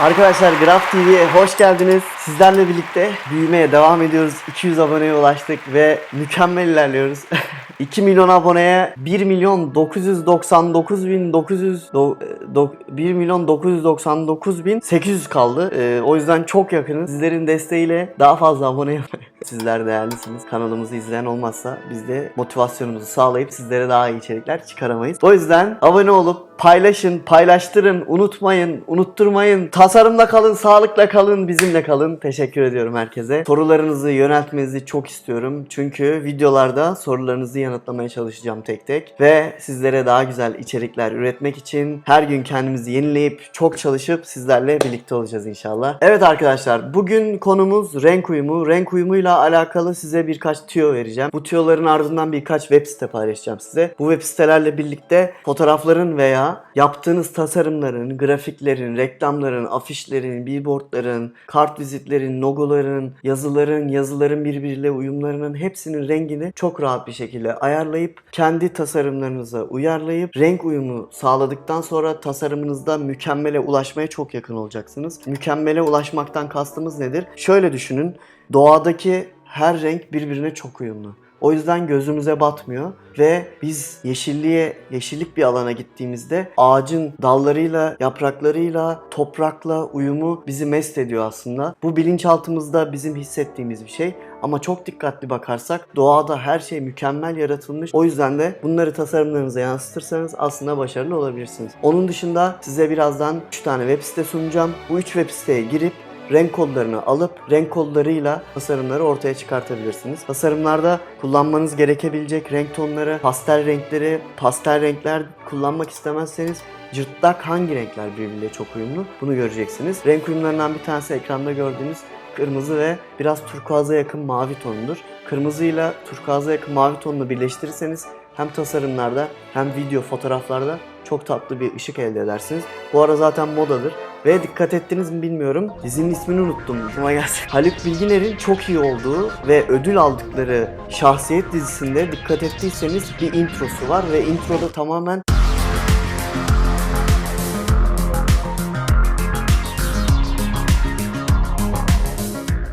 Arkadaşlar Graf TV'ye hoş geldiniz. Sizlerle birlikte büyümeye devam ediyoruz. 200 aboneye ulaştık ve mükemmel ilerliyoruz. 2 milyon aboneye 1 milyon 999 bin 900 do- do- 1 milyon 999 bin 800 kaldı. Ee, o yüzden çok yakınız. Sizlerin desteğiyle daha fazla abone yapmayı. Sizler değerlisiniz. Kanalımızı izleyen olmazsa biz de motivasyonumuzu sağlayıp sizlere daha iyi içerikler çıkaramayız. O yüzden abone olup paylaşın, paylaştırın, unutmayın, unutturmayın. Tasarımla kalın, sağlıkla kalın, bizimle kalın. Teşekkür ediyorum herkese. Sorularınızı yöneltmenizi çok istiyorum. Çünkü videolarda sorularınızı yanıtlamaya çalışacağım tek tek. Ve sizlere daha güzel içerikler üretmek için her gün kendimizi yenileyip çok çalışıp sizlerle birlikte olacağız inşallah. Evet arkadaşlar bugün konumuz renk uyumu. Renk uyumuyla alakalı size birkaç tüyo vereceğim. Bu tüyoların ardından birkaç web site paylaşacağım size. Bu web sitelerle birlikte fotoğrafların veya yaptığınız tasarımların, grafiklerin, reklamların, afişlerin, billboardların, kart vizitlerin, logoların, yazıların, yazıların birbiriyle uyumlarının hepsinin rengini çok rahat bir şekilde ayarlayıp kendi tasarımlarınıza uyarlayıp renk uyumu sağladıktan sonra tasarımınızda mükemmele ulaşmaya çok yakın olacaksınız. Mükemmele ulaşmaktan kastımız nedir? Şöyle düşünün. Doğadaki her renk birbirine çok uyumlu. O yüzden gözümüze batmıyor ve biz yeşilliğe, yeşillik bir alana gittiğimizde ağacın dallarıyla, yapraklarıyla, toprakla uyumu bizi mest ediyor aslında. Bu bilinçaltımızda bizim hissettiğimiz bir şey. Ama çok dikkatli bakarsak doğada her şey mükemmel yaratılmış. O yüzden de bunları tasarımlarınıza yansıtırsanız aslında başarılı olabilirsiniz. Onun dışında size birazdan 3 tane web site sunacağım. Bu 3 web siteye girip renk kodlarını alıp renk kodlarıyla tasarımları ortaya çıkartabilirsiniz. Tasarımlarda kullanmanız gerekebilecek renk tonları, pastel renkleri, pastel renkler kullanmak istemezseniz cırtlak hangi renkler birbiriyle çok uyumlu bunu göreceksiniz. Renk uyumlarından bir tanesi ekranda gördüğünüz kırmızı ve biraz turkuaza yakın mavi tonudur. Kırmızıyla turkuaza yakın mavi tonunu birleştirirseniz hem tasarımlarda hem video fotoğraflarda çok tatlı bir ışık elde edersiniz. Bu ara zaten modadır. Ve dikkat ettiniz mi bilmiyorum. Dizinin ismini unuttum. Aklıma gelsin. Haluk Bilginer'in çok iyi olduğu ve ödül aldıkları Şahsiyet dizisinde dikkat ettiyseniz bir introsu var ve introda tamamen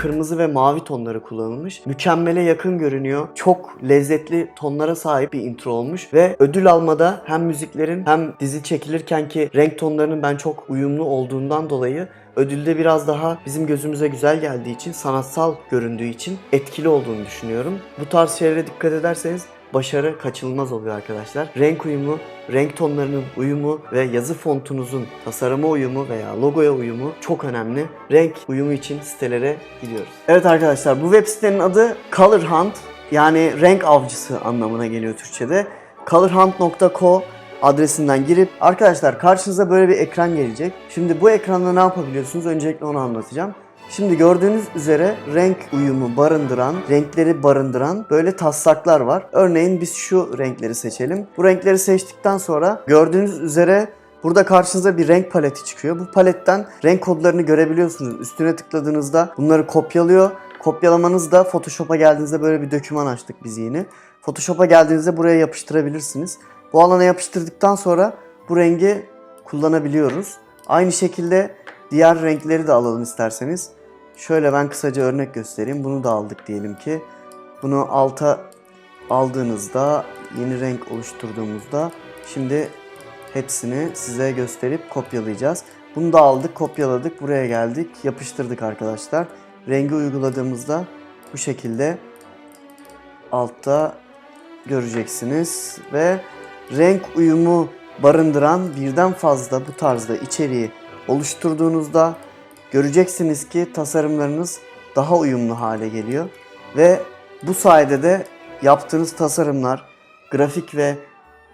kırmızı ve mavi tonları kullanılmış. Mükemmele yakın görünüyor. Çok lezzetli tonlara sahip bir intro olmuş ve ödül almada hem müziklerin hem dizi çekilirken ki renk tonlarının ben çok uyumlu olduğundan dolayı ödülde biraz daha bizim gözümüze güzel geldiği için, sanatsal göründüğü için etkili olduğunu düşünüyorum. Bu tarz şeylere dikkat ederseniz başarı kaçınılmaz oluyor arkadaşlar. Renk uyumu, renk tonlarının uyumu ve yazı fontunuzun tasarıma uyumu veya logoya uyumu çok önemli. Renk uyumu için sitelere gidiyoruz. Evet arkadaşlar bu web sitenin adı Color Hunt yani renk avcısı anlamına geliyor Türkçe'de. colorhunt.co adresinden girip arkadaşlar karşınıza böyle bir ekran gelecek. Şimdi bu ekranda ne yapabiliyorsunuz? Öncelikle onu anlatacağım. Şimdi gördüğünüz üzere renk uyumu barındıran, renkleri barındıran böyle taslaklar var. Örneğin biz şu renkleri seçelim. Bu renkleri seçtikten sonra gördüğünüz üzere Burada karşınıza bir renk paleti çıkıyor. Bu paletten renk kodlarını görebiliyorsunuz. Üstüne tıkladığınızda bunları kopyalıyor. Kopyalamanız da Photoshop'a geldiğinizde böyle bir döküman açtık biz yeni. Photoshop'a geldiğinizde buraya yapıştırabilirsiniz. Bu alana yapıştırdıktan sonra bu rengi kullanabiliyoruz. Aynı şekilde diğer renkleri de alalım isterseniz. Şöyle ben kısaca örnek göstereyim. Bunu da aldık diyelim ki. Bunu alta aldığınızda yeni renk oluşturduğumuzda şimdi hepsini size gösterip kopyalayacağız. Bunu da aldık, kopyaladık, buraya geldik, yapıştırdık arkadaşlar. Rengi uyguladığımızda bu şekilde altta göreceksiniz ve renk uyumu barındıran birden fazla bu tarzda içeriği oluşturduğunuzda göreceksiniz ki tasarımlarınız daha uyumlu hale geliyor ve bu sayede de yaptığınız tasarımlar, grafik ve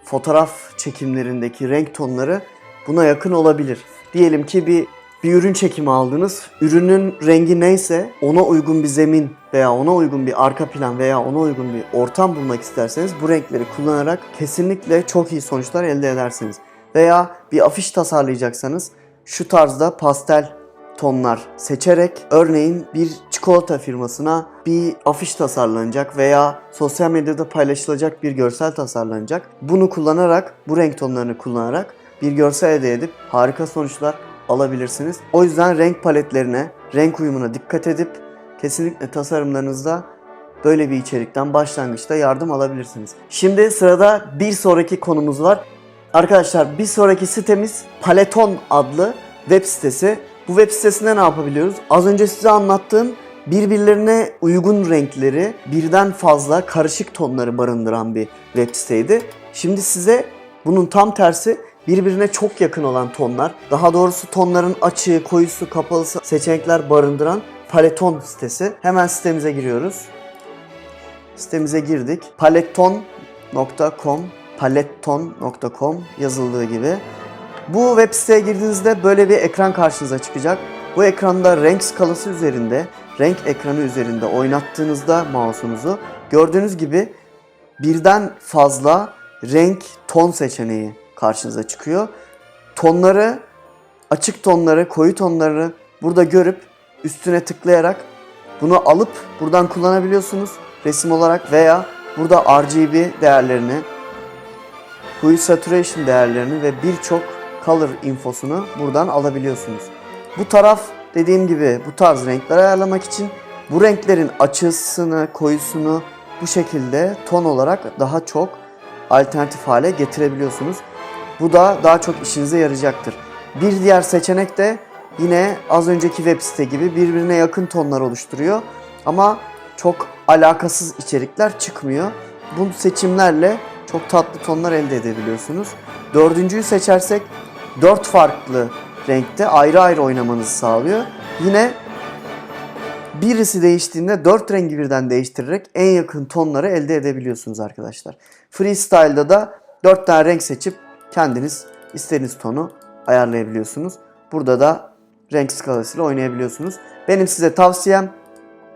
fotoğraf çekimlerindeki renk tonları buna yakın olabilir. Diyelim ki bir bir ürün çekimi aldınız. Ürünün rengi neyse ona uygun bir zemin veya ona uygun bir arka plan veya ona uygun bir ortam bulmak isterseniz bu renkleri kullanarak kesinlikle çok iyi sonuçlar elde edersiniz. Veya bir afiş tasarlayacaksanız şu tarzda pastel tonlar seçerek örneğin bir çikolata firmasına bir afiş tasarlanacak veya sosyal medyada paylaşılacak bir görsel tasarlanacak. Bunu kullanarak, bu renk tonlarını kullanarak bir görsel elde edip harika sonuçlar alabilirsiniz. O yüzden renk paletlerine, renk uyumuna dikkat edip kesinlikle tasarımlarınızda böyle bir içerikten başlangıçta yardım alabilirsiniz. Şimdi sırada bir sonraki konumuz var. Arkadaşlar bir sonraki sitemiz Paleton adlı web sitesi. Bu web sitesinde ne yapabiliyoruz? Az önce size anlattığım birbirlerine uygun renkleri, birden fazla karışık tonları barındıran bir web siteydi. Şimdi size bunun tam tersi birbirine çok yakın olan tonlar, daha doğrusu tonların açığı, koyusu, kapalısı seçenekler barındıran Paleton sitesi. Hemen sitemize giriyoruz. Sitemize girdik. Paletton.com paletton.com yazıldığı gibi. Bu web siteye girdiğinizde böyle bir ekran karşınıza çıkacak. Bu ekranda renk skalası üzerinde, renk ekranı üzerinde oynattığınızda mouse'unuzu gördüğünüz gibi birden fazla renk ton seçeneği karşınıza çıkıyor. Tonları, açık tonları, koyu tonları burada görüp üstüne tıklayarak bunu alıp buradan kullanabiliyorsunuz resim olarak veya burada RGB değerlerini, hue saturation değerlerini ve birçok color infosunu buradan alabiliyorsunuz. Bu taraf dediğim gibi bu tarz renkler ayarlamak için bu renklerin açısını, koyusunu bu şekilde ton olarak daha çok alternatif hale getirebiliyorsunuz. Bu da daha çok işinize yarayacaktır. Bir diğer seçenek de yine az önceki web site gibi birbirine yakın tonlar oluşturuyor. Ama çok alakasız içerikler çıkmıyor. Bu seçimlerle çok tatlı tonlar elde edebiliyorsunuz. Dördüncüyü seçersek dört farklı renkte ayrı ayrı oynamanızı sağlıyor. Yine birisi değiştiğinde dört rengi birden değiştirerek en yakın tonları elde edebiliyorsunuz arkadaşlar. Freestyle'da da dört tane renk seçip kendiniz istediğiniz tonu ayarlayabiliyorsunuz. Burada da renk skalasıyla oynayabiliyorsunuz. Benim size tavsiyem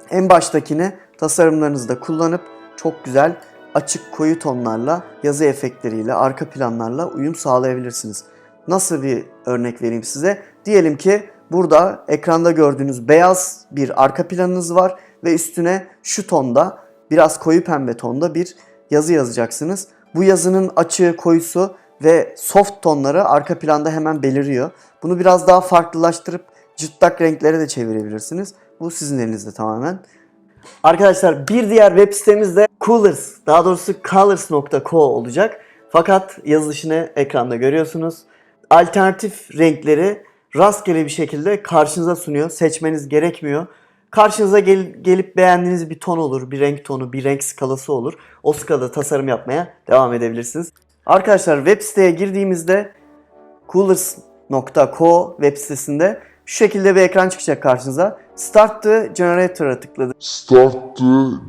en baştakini tasarımlarınızda kullanıp çok güzel açık koyu tonlarla, yazı efektleriyle, arka planlarla uyum sağlayabilirsiniz. Nasıl bir örnek vereyim size? Diyelim ki burada ekranda gördüğünüz beyaz bir arka planınız var ve üstüne şu tonda biraz koyu pembe tonda bir yazı yazacaksınız. Bu yazının açığı, koyusu ve soft tonları arka planda hemen beliriyor. Bunu biraz daha farklılaştırıp cırtlak renklere de çevirebilirsiniz. Bu sizin elinizde tamamen. Arkadaşlar bir diğer web sitemiz de Coolers, daha doğrusu colors.co olacak. Fakat yazılışını ekranda görüyorsunuz. Alternatif renkleri rastgele bir şekilde karşınıza sunuyor. Seçmeniz gerekmiyor. Karşınıza gel- gelip beğendiğiniz bir ton olur, bir renk tonu, bir renk skalası olur. O skalada tasarım yapmaya devam edebilirsiniz. Arkadaşlar web siteye girdiğimizde coolers.co web sitesinde şu şekilde bir ekran çıkacak karşınıza. Start the Generator'a tıkladı. Start the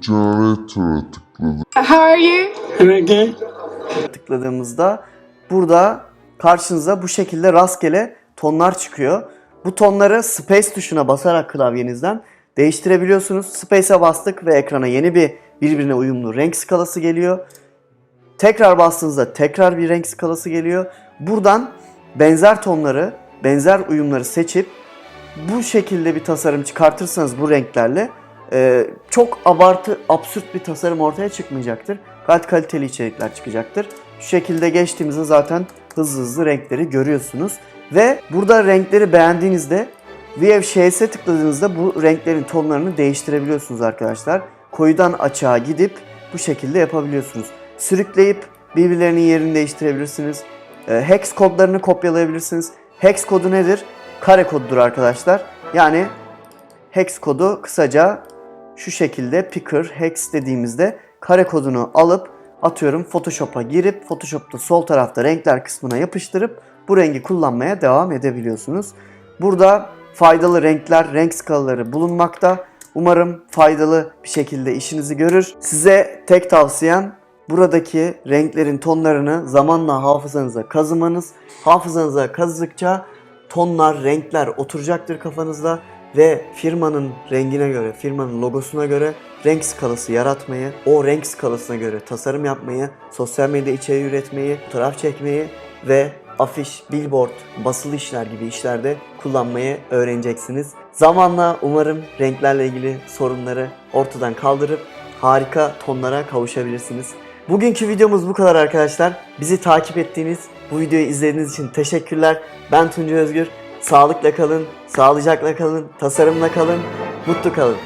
generator'a tıkladım. How are you? Okay. tıkladığımızda burada karşınıza bu şekilde rastgele tonlar çıkıyor. Bu tonları Space tuşuna basarak klavyenizden değiştirebiliyorsunuz. Space'e bastık ve ekrana yeni bir birbirine uyumlu renk skalası geliyor. Tekrar bastığınızda tekrar bir renk skalası geliyor. Buradan benzer tonları, benzer uyumları seçip bu şekilde bir tasarım çıkartırsanız bu renklerle e, çok abartı, absürt bir tasarım ortaya çıkmayacaktır. Gayet kaliteli içerikler çıkacaktır. Şu şekilde geçtiğimizde zaten hızlı hızlı renkleri görüyorsunuz. Ve burada renkleri beğendiğinizde View Shades'e tıkladığınızda bu renklerin tonlarını değiştirebiliyorsunuz arkadaşlar. Koyudan açığa gidip bu şekilde yapabiliyorsunuz. Sürükleyip birbirlerinin yerini değiştirebilirsiniz. E, hex kodlarını kopyalayabilirsiniz. Hex kodu nedir? Kare kodudur arkadaşlar. Yani hex kodu kısaca şu şekilde picker hex dediğimizde kare kodunu alıp atıyorum Photoshop'a girip Photoshop'ta sol tarafta renkler kısmına yapıştırıp bu rengi kullanmaya devam edebiliyorsunuz. Burada faydalı renkler, renk skalaları bulunmakta. Umarım faydalı bir şekilde işinizi görür. Size tek tavsiyem buradaki renklerin tonlarını zamanla hafızanıza kazımanız. Hafızanıza kazıdıkça tonlar, renkler oturacaktır kafanızda ve firmanın rengine göre, firmanın logosuna göre renk skalası yaratmayı, o renk skalasına göre tasarım yapmayı, sosyal medya içeriği üretmeyi, fotoğraf çekmeyi ve afiş, billboard, basılı işler gibi işlerde kullanmayı öğreneceksiniz. Zamanla umarım renklerle ilgili sorunları ortadan kaldırıp harika tonlara kavuşabilirsiniz. Bugünkü videomuz bu kadar arkadaşlar. Bizi takip ettiğiniz, bu videoyu izlediğiniz için teşekkürler. Ben Tunca Özgür. Sağlıkla kalın, sağlıcakla kalın, tasarımla kalın, mutlu kalın.